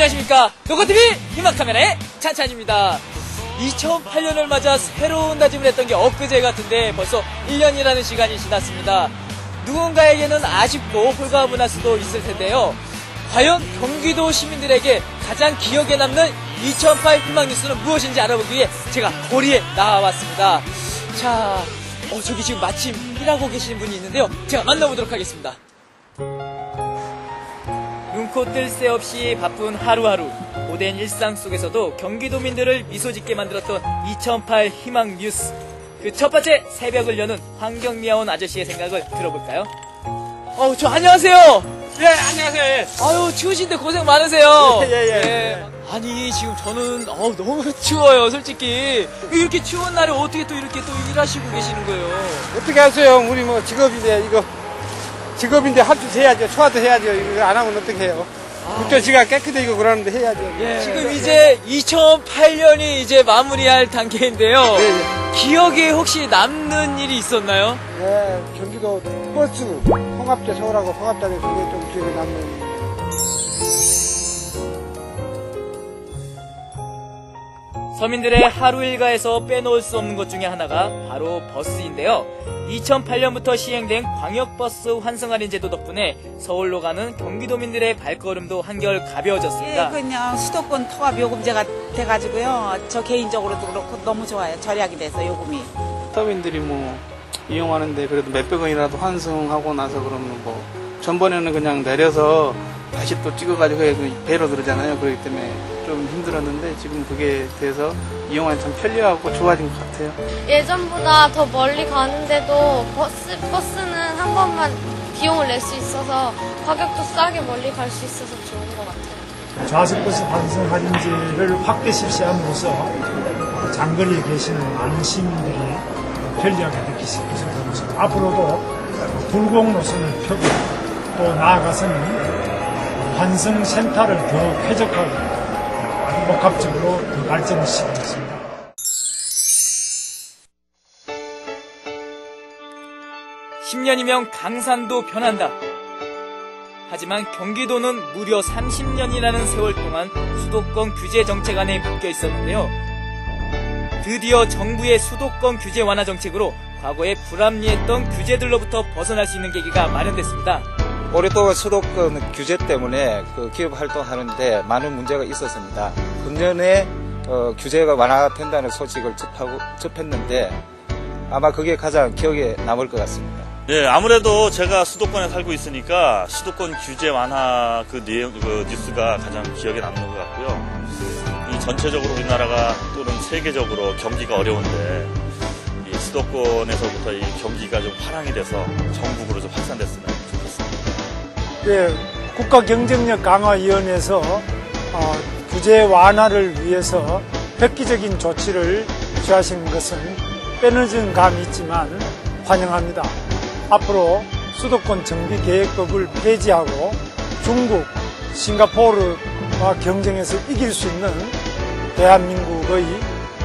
안녕하십니까. 노고TV 희망카메라의 찬찬입니다. 2008년을 맞아 새로운 다짐을 했던 게 엊그제 같은데 벌써 1년이라는 시간이 지났습니다. 누군가에게는 아쉽고 홀가분할 수도 있을 텐데요. 과연 경기도 시민들에게 가장 기억에 남는 2008 희망 뉴스는 무엇인지 알아보기 위해 제가 거리에 나와봤습니다. 자, 어, 저기 지금 마침 일하고 계시는 분이 있는데요. 제가 만나보도록 하겠습니다. 눈코 뜰 새 없이 바쁜 하루하루 고된 일상 속에서도 경기도민들을 미소 짓게 만들었던 2008 희망 뉴스 그 첫 번째 새벽을 여는 환경미화원 아저씨의 생각을 들어볼까요? 어우 저 안녕하세요 예, 안녕하세요. 예. 아유 추우신데 고생 많으세요 예, 예, 네. 아니 지금 저는 어우 너무 추워요 솔직히 이렇게 추운 날에 어떻게 또 이렇게 또 일하시고 계시는 거예요 어떻게 하세요? 우리 뭐 직업인데, 이거. 직업인데 할 줄 해야죠. 소화도 해야죠. 이거 안 하면 어떻게 해요? 국조지가 깨끗해지고 그러는데 해야죠. 예. 지금 이제 2008년이 이제 마무리할 단계인데요 예, 예. 기억에 혹시 남는 일이 있었나요? 예, 경기도 버스, 통합제 서울하고 통합자에 그게 좀 기억에 남는. 서민들의 하루 일과에서 빼놓을 수 없는 것 중에 하나가 바로 버스인데요. 2008년부터 시행된 광역버스 환승 할인 제도 덕분에 서울로 가는 경기도민들의 발걸음도 한결 예, 가벼워졌습니다. 그냥 수도권 통합 요금제가 돼가지고요. 저 개인적으로도 그렇고 너무 좋아요. 절약이 돼서 요금이. 서민들이 뭐 이용하는데 그래도 몇백 원이라도 환승하고 나서 그러면 뭐 전번에는 그냥 내려서 다시 또 찍어가지고 그 배로 들으잖아요. 그렇기 때문에 좀 힘들었는데 지금 그게 돼서 이용하기 참 편리하고 좋아진 것 같아요. 예전보다 더 멀리 가는데도 버스, 버스는 한 번만 비용을 낼 수 있어서 가격도 싸게 멀리 갈 수 있어서 좋은 것 같아요. 좌석버스 환승 할인제를 확대 실시함으로써 장거리에 계시는 많은 시민들이 편리하게 느끼실 것을 보고 앞으로도 불공 노선을 펴고 또 나아가서는 환승 센터를 더 쾌적하고 복합적으로 더 발전시키겠습니다. 십 10년이면 강산도 변한다. 하지만 경기도는 무려 30년이라는 세월 동안 수도권 규제 정책 안에 묶여 있었는데요. 드디어 정부의 수도권 규제 완화 정책으로 과거에 불합리했던 규제들로부터 벗어날 수 있는 계기가 마련됐습니다. 오랫동안 수도권 규제 때문에 그 기업 활동하는데 많은 문제가 있었습니다. 금년에 어, 규제가 완화된다는 소식을 접하고, 접했는데 아마 그게 가장 기억에 남을 것 같습니다. 예, 아무래도 제가 수도권에 살고 있으니까 수도권 규제 완화 그 내용, 그 뉴스가 가장 기억에 남는 것 같고요. 이 전체적으로 우리나라가 또는 세계적으로 경기가 어려운데 이 수도권에서부터 이 경기가 좀 화랑이 돼서 전국으로 좀 확산됐으면 좋겠습니다. 예, 국가 경쟁력 강화위원회에서 어, 규제 완화를 위해서 획기적인 조치를 취하시는 것은 빼늦은 감이 있지만 환영합니다. 앞으로 수도권 정비계획법을 폐지하고 중국, 싱가포르와 경쟁해서 이길 수 있는 대한민국의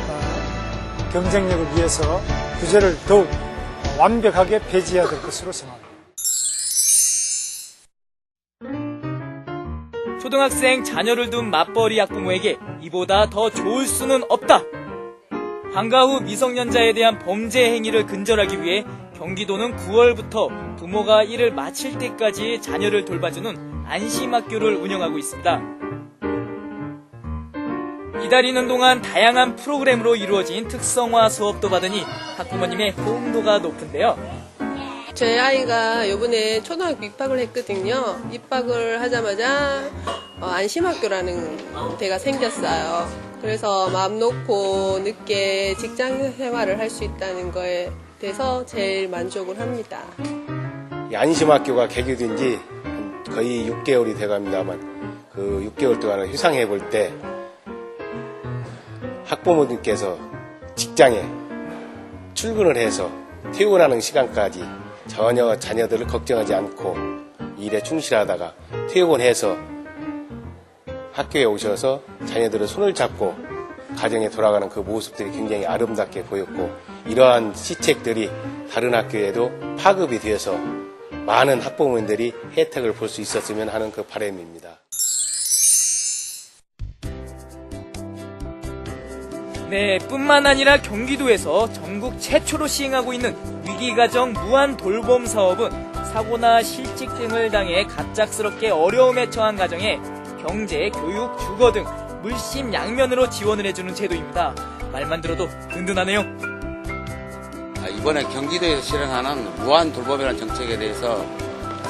어, 경쟁력을 위해서 규제를 더욱 완벽하게 폐지해야 될 것으로 생각합니다. 초등학생 자녀를 둔 맞벌이 학부모에게 이보다 더 좋을 수는 없다. 방과 후 미성년자에 대한 범죄 행위를 근절하기 위해 경기도는 9월부터 부모가 일을 마칠 때까지 자녀를 돌봐주는 안심학교를 운영하고 있습니다. 기다리는 동안 다양한 프로그램으로 이루어진 특성화 수업도 받으니 학부모님의 호응도가 높은데요. 제 아이가 요번에 초등학교 입학을 했거든요. 입학을 하자마자 어, 안심학교라는 데가 생겼어요. 그래서 마음 놓고 늦게 직장 생활을 할 수 있다는 거에 대해서 제일 만족을 합니다. 이 안심학교가 개교된 지 거의 6개월이 돼갑니다만 그 6개월 동안 휴상해 볼 때 학부모님께서 직장에 출근을 해서 퇴근하는 시간까지 전혀 자녀들을 걱정하지 않고 일에 충실하다가 퇴근해서 학교에 오셔서 자녀들의 손을 잡고 가정에 돌아가는 그 모습들이 굉장히 아름답게 보였고 이러한 시책들이 다른 학교에도 파급이 되어서 많은 학부모님들이 혜택을 볼 수 있었으면 하는 그 바람입니다. 네, 뿐만 아니라 경기도에서 전국 최초로 시행하고 있는 위기가정 무한 돌봄 사업은 사고나 실직 등을 당해 갑작스럽게 어려움에 처한 가정에 경제, 교육, 주거 등 물심 양면으로 지원을 해주는 제도입니다. 말만 들어도 든든하네요. 아, 이번에 경기도에서 실행하는 무한 돌봄이라는 정책에 대해서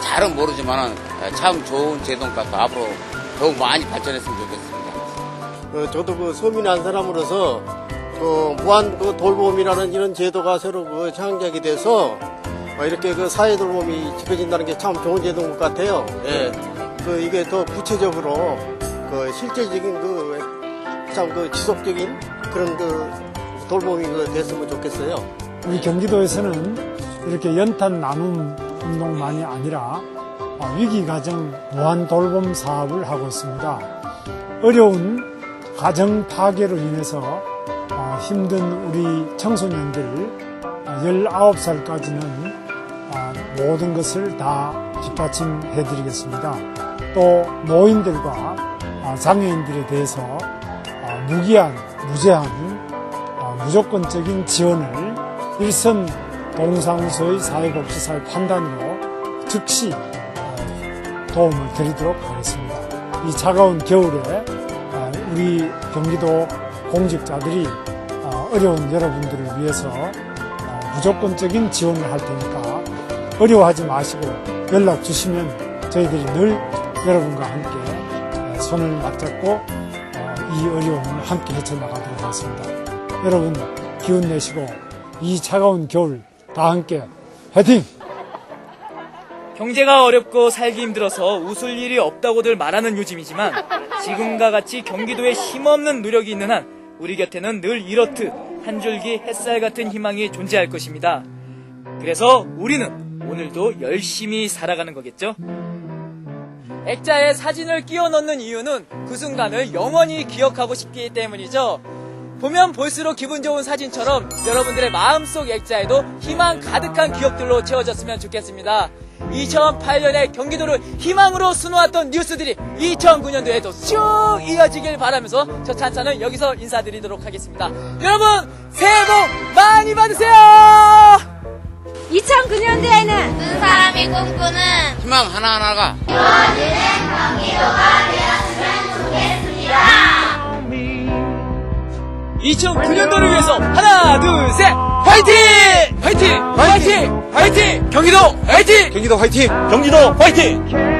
잘은 모르지만 참 좋은 제도인 것 같아 앞으로 더욱 많이 발전했으면 좋겠습니다. 어, 저도 그 서민 한 사람으로서 그 무한 그 돌봄이라는 이런 제도가 새로 그 창작이 돼서 어, 이렇게 그 사회 돌봄이 지켜진다는 게 참 좋은 제도인 것 같아요. 예. 그 이게 더 구체적으로 그 실제적인 그 참그 지속적인 그런 그 돌봄이 그 됐으면 좋겠어요. 우리 경기도에서는 이렇게 연탄 나눔 운동만이 아니라 어, 위기 가정 무한 돌봄 사업을 하고 있습니다. 어려운 가정 파괴로 인해서 어, 힘든 우리 청소년들 19살까지는 어, 모든 것을 다 뒷받침해 드리겠습니다. 또 노인들과 어, 장애인들에 대해서 어, 무기한, 무제한, 어, 무조건적인 지원을 일선 동사무소의 사회복지사의 판단으로 즉시 어, 도움을 드리도록 하겠습니다. 이 차가운 겨울에 어, 우리 경기도 공직자들이 어, 어려운 여러분들을 위해서 어, 무조건적인 지원을 할 테니까 어려워하지 마시고 연락 주시면 저희들이 늘 여러분과 함께 에, 손을 맞잡고 어, 이 어려움을 함께 헤쳐나가도록 하겠습니다. 여러분 기운 내시고 이 차가운 겨울 다 함께 화이팅! 경제가 어렵고 살기 힘들어서 웃을 일이 없다고들 말하는 요즘이지만 지금과 같이 경기도에 힘없는 노력이 있는 한 우리 곁에는 늘 이렇듯 한 줄기 햇살 같은 희망이 존재할 것입니다. 그래서 우리는 오늘도 열심히 살아가는 거겠죠? 액자에 사진을 끼워 넣는 이유는 그 순간을 영원히 기억하고 싶기 때문이죠. 보면 볼수록 기분 좋은 사진처럼 여러분들의 마음속 액자에도 희망 가득한 기억들로 채워졌으면 좋겠습니다. 2008년에 경기도를 희망으로 수놓았던 뉴스들이 2009년도에도 쭉 이어지길 바라면서 저 찬찬은 여기서 인사드리도록 하겠습니다. 여러분 새해 복 많이 받으세요! 2009년도에는 모든 사람이 꿈꾸는 희망 하나하나가 2009년도를 위해서 하나 둘 셋 화이팅! 화이팅! 화이팅! 화이팅! 경기도 화이팅! 경기도 화이팅! 경기도 화이팅!